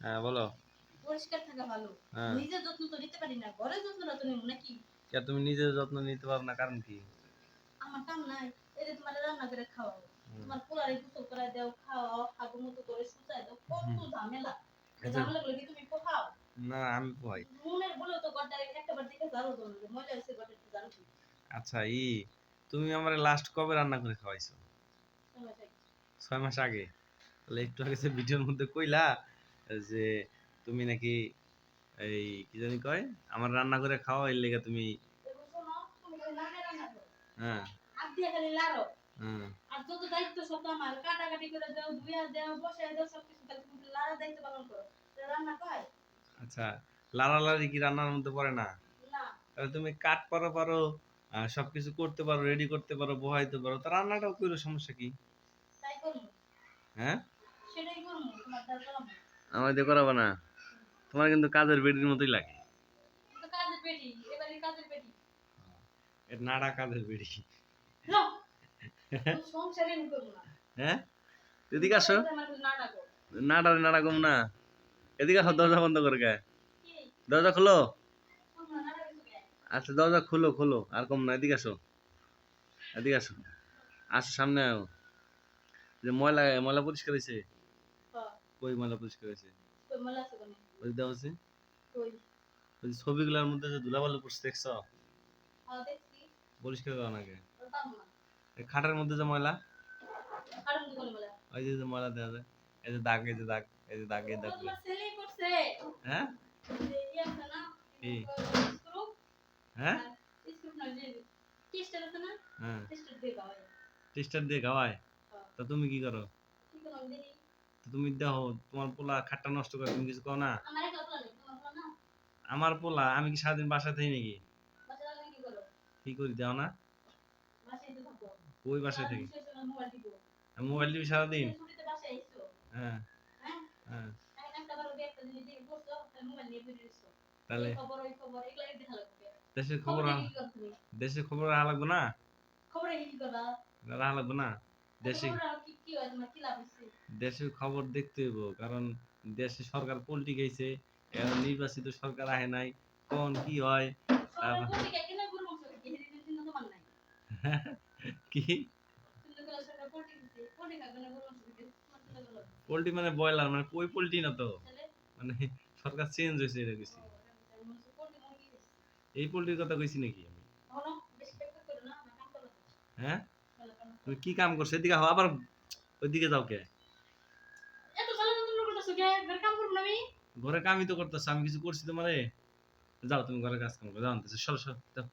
হ্যাঁ বলো। পরিষ্কার থাকা ভালো। হ্যাঁ। নিজের যত্ন তো নিতে পারি না ঘরের যত্নটা তো নেব নাকি? কে তুমি নিজের যত্ন নিতে পারো না কারণ কি? আমার কাম নাই এই যে তোমার রান্না করে খাওয়াও। তোমার পোলারে গোসল করাই দাও খাওয়াও হাগু মতো করে দাও কত ঝামেলা। আচ্ছা। ঝামেলা গুলো কি তুমি পোহাও? না আমি পোহাই। মনের তো জানো তো মজা একটু আচ্ছা ই তুমি আমার লাস্ট কবে রান্না করে খাওয়াইছো? ছয় মাস আগে। তাহলে একটু আগে ভিডিওর মধ্যে কইলা যে তুমি নাকি এই কি জানি কয়? আমার রান্না করে খাওয়া এর লেগে তুমি। হ্যাঁ। হ্যাঁ। আর যত দায়িত্ব সব আমার। কাটাকাটি করে দাও ধুইয়া দাও বসাই দাও সব কিছু খালি দায়িত্ব পালন করো। রান্না কয়? আচ্ছা লাড়ালাড়ি কি রান্নার মধ্যে পড়ে না? তাহলে তুমি কাট পারো পারো সবকিছু করতে পারো রেডি করতে পারো বহাইতে পারো তা রান্নাটাও করো সমস্যা কি? হ্যাঁ? সেটাই করব তোমার দ্বারা করব আমার দিয়ে করাবো না। তোমার কিন্তু কাজের বেডির মতোই লাগে। তো কাজের পেটি এবারে কাজের পেটি এর নাড়া কাজের না। হ্যাঁ? এদিকে আসো। নাড়া কম না। এদিকে আসো দরজা বন্ধ করে গায়ে। দরজা খোলো। আচ্ছা দরজা খোলো খোলো আর কম না। এদিকে আসো। এদিকে আসো। আসো সামনে আও। যে ময়লা ময়লা পরিষ্কার হয়েছে। হ্যাঁ কই ময়লা পরিষ্কার হয়েছে? কই মলা আছে কোনে? ওই দেওয়া আছে কই? ওই ছবিগুলোর মধ্যে যে ধুলাবালু পড়ছে দেখছ? হ্যাঁ দেখছি। পরিষ্কার করো নাকি এই খাটের মধ্যে যে ময়লা? আর মধ্যে কোনে মলা ওই যে ময়লা দেওয়া যায় এই যে দাগ এই যে দাগ এই যে দাগ এই দাগ। করছে। হ্যাঁ? যে ইয়ে আছে না? কি? হ্যাঁ? স্ক্রু না যে টেস্টার আছে না? হ্যাঁ। টেস্টার দিয়ে গাওয়াই টেস্টার দিয়ে খাওয়ায়? হ্যাঁ। তা তুমি কি করো? কি তুমি দেখো তোমার পোলা খাটটা নষ্ট করে তুমি কিছু কও না? আমার পোলা আমি কি সারাদিন বাসা থাকি নাকি? কি করি? দাও না? ওই বাসায় থাকি? মোবাইল টিভি সারাদিন? হ্যাঁ। হ্যাঁ? হ্যাঁ। তাহলে দেশের খবর? দেশের খবর রাখা লাগবে না? খবরে রাখা লাগবে না? দেশে দেশের খবর দেখতে হইব কারণ দেশে সরকার পল্টি গেছে নির্বাচিত সরকার আহে নাই কোন কি হয়? কি পোল্ট্রি মানে ব্রয়লার মানে ওই পোল্ট্রি না তো? মানে সরকার চেঞ্জ হয়েছে এটা মুরগি দিছে এই পোল্ট্রির কথা কইছি নাকি আমি? হ্যাঁ? তুমি কি কাম করছ? এদিকে আবার ওইদিকে যাও কে? ঘর কামই তো করতেছো আমি কিছু করছি তোমারে? যাও তুমি ঘরে কাজ কাম করো যাও সর সরো সরো যাও।